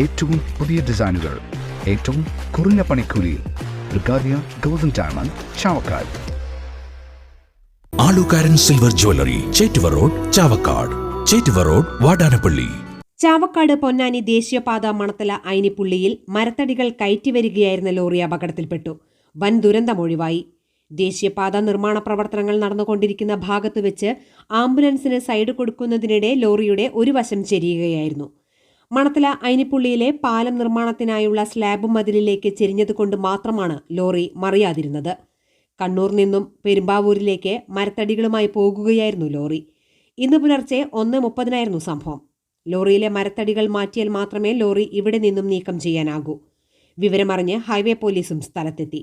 ഏറ്റവും പുതിയ ഡിസൈനുകൾ ഏറ്റവും കുറഞ്ഞ പണിക്കൂലിയിൽ ബ്രിഗാദിയ golden diamond Chavakkad. Alukkaran silver jewellery Chettuva road Chavakkad. Chettuva road Vadanappally. Chavakkad Ponnani ദേശീയപാത മണത്തല അയിനിപ്പുള്ളിയിൽ മരത്തടികൾ കയറ്റിവരികയായിരുന്ന ലോറി അപകടത്തിൽപ്പെട്ടു. വൻ ദുരന്തമൊഴിവായി ദേശീയപാത നിർമ്മാണ പ്രവർത്തനങ്ങൾ നടന്നുകൊണ്ടിരിക്കുന്ന ഭാഗത്ത് വെച്ച് ആംബുലൻസിന് സൈഡ് കൊടുക്കുന്നതിനിടെ ലോറിയുടെ ഒരു വശം ചെരിയുകയായിരുന്നു. മണത്തല അയിനിപ്പുള്ളിയിലെ പാലം നിർമ്മാണത്തിനായുള്ള സ്ലാബ് മതിലിലേക്ക് ചെരിഞ്ഞതുകൊണ്ട് മാത്രമാണ് ലോറി മറിയാതിരുന്നത്. കണ്ണൂർ നിന്നും പെരുമ്പാവൂരിലേക്ക് മരത്തടികളുമായി പോകുകയായിരുന്നു ലോറി. ഇന്ന് പുലർച്ചെ ഒന്ന് മുപ്പതിനായിരുന്നു സംഭവം. ലോറിയിലെ മരത്തടികൾ മാറ്റിയാൽ മാത്രമേ ലോറി ഇവിടെ നിന്നും നീക്കം ചെയ്യാനാകൂ. വിവരമറിഞ്ഞ് ഹൈവേ പോലീസും സ്ഥലത്തെത്തി.